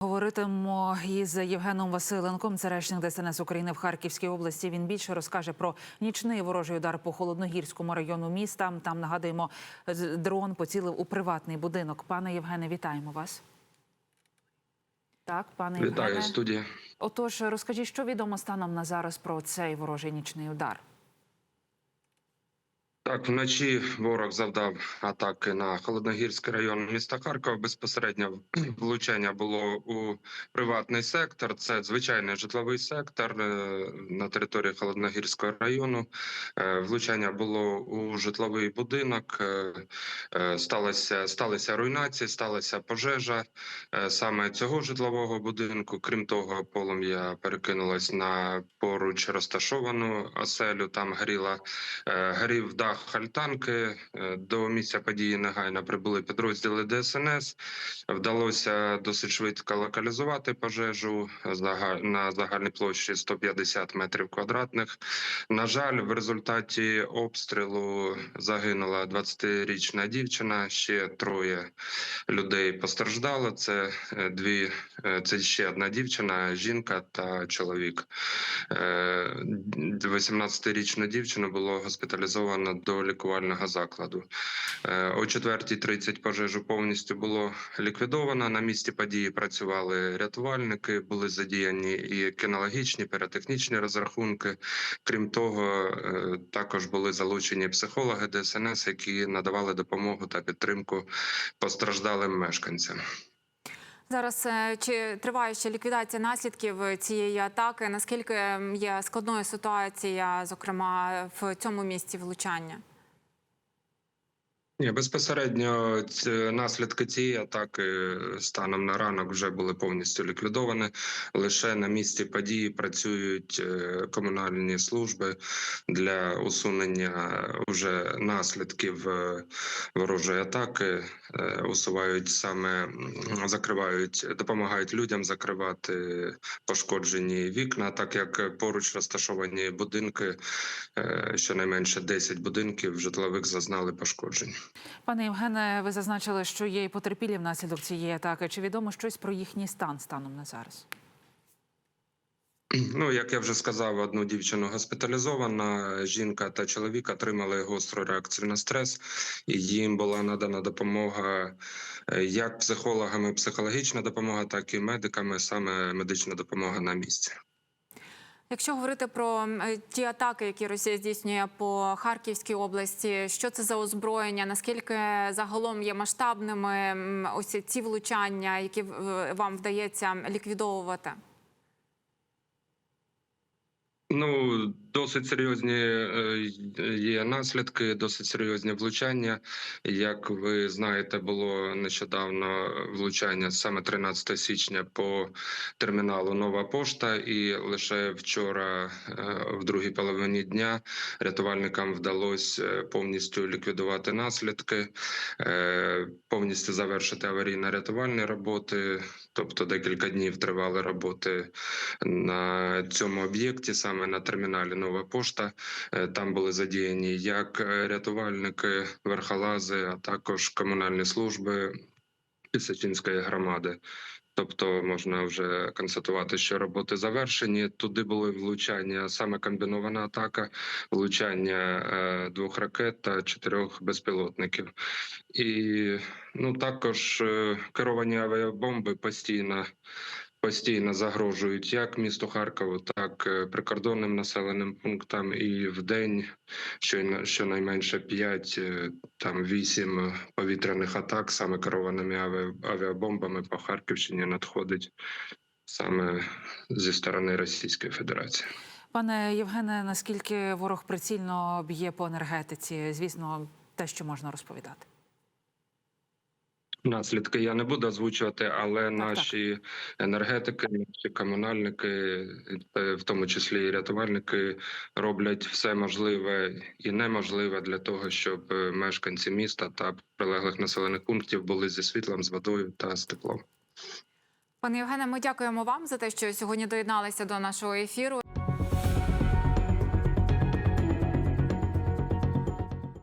Говоритимо із Євгеном Василенком, це речник ДСНС України в Харківській області. Він більше розкаже про нічний ворожий удар по холодногірському району міста. Там нагадуємо, дрон поцілив у приватний будинок. Пане Євгене, вітаємо вас. Так, пане Вітаю Євгене. студія. Отож, розкажіть, що відомо станом на зараз про цей ворожий нічний удар. Так, вночі ворог завдав атаки на холодногірський район міста Харкова. Безпосередньо влучання було у приватний сектор. Це звичайний житловий сектор е, на території холодногірського району. Е, Влучання було у житловий будинок. е, Сталося сталися руйнації, сталася пожежа саме цього житлового будинку. Крім того, полум'я перекинулось на поруч розташовану оселю. Там горіла горів дах альтанки. Е, До місця події негайно прибули підрозділи ДСНС. Вдалося досить швидко локалізувати пожежу на загальній площі 150 метрів квадратних. На жаль, в результаті обстрілу загинула 20-річна дівчина. Ще троє людей постраждало. Це е, дві, е, це ще одна дівчина, жінка та чоловік. Е, 18-річну дівчину було госпіталізовано до лікувального закладу. Е, О 4.30 пожежу повністю було ліквідовано. На місці події працювали рятувальники, були задіяні і кінологічні, піротехнічні розрахунки. Крім того, е, також були залучені психологи ДСНС, які надавали допомогу та підтримку постраждалим мешканцям. Зараз е, чи триває ще ліквідація наслідків цієї атаки? Наскільки є складною ситуація, зокрема в цьому місці влучання? Ні, безпосередньо ці наслідки цієї атаки е, станом на ранок вже були повністю ліквідовані. Лише на місці події працюють е, комунальні служби для усунення вже наслідків е, ворожої атаки. Усувають саме закривають, допомагають людям закривати пошкоджені вікна, так як поруч розташовані будинки, щонайменше 10 будинків житлових зазнали пошкоджень. Пане Євгене, ви зазначили, що є і потерпілі внаслідок цієї атаки. Чи відомо щось про їхній стан станом на зараз? Ну, як я вже сказав, одну дівчину госпіталізована. Жінка та чоловік отримали гостру реакцію на стрес, і їм була надана допомога е, як психологами, психологічна допомога, так і медиками, саме медична допомога на місці. Якщо говорити про е, ті атаки, які Росія здійснює по Харківській області, що це за озброєння? Наскільки загалом є масштабними ось ці влучання, які вам вдається ліквідовувати? Ну, досить серйозні е, є наслідки, досить серйозні влучання. Як ви знаєте, було нещодавно влучання саме 13 січня по терміналу Нова Пошта, і лише вчора, е, в другій половині дня, рятувальникам вдалося е, повністю ліквідувати наслідки, повністю завершити аварійно-рятувальні роботи. Тобто декілька днів тривали роботи на цьому об'єкті, саме на терміналі Нова Пошта. Е, Там були задіяні як е, рятувальники, верхолази, а також комунальні служби Пісачинської громади. Тобто можна вже констатувати, що роботи завершені. Туди були влучання, саме комбінована атака, влучання е, двох ракет та чотирьох безпілотників. І ну також керовані авіабомби постійно. Постійно загрожують як місту Харкову, так е, прикордонним населеним пунктам. І в день щонайменше 5, там 8 повітряних атак саме керованими авіа- авіабомбами по Харківщині надходить саме зі сторони Російської Федерації. Пане Євгене, наскільки ворог прицільно б'є по енергетиці? Звісно, те, що можна розповідати. Наслідки я не буду озвучувати, але так. наші енергетики, наші комунальники, в тому числі і рятувальники, роблять все можливе і неможливе для того, щоб е, мешканці міста та прилеглих населених пунктів були зі світлом, з водою та з теплом. Пане Євгене, ми дякуємо вам за те, що сьогодні доєдналися до нашого ефіру.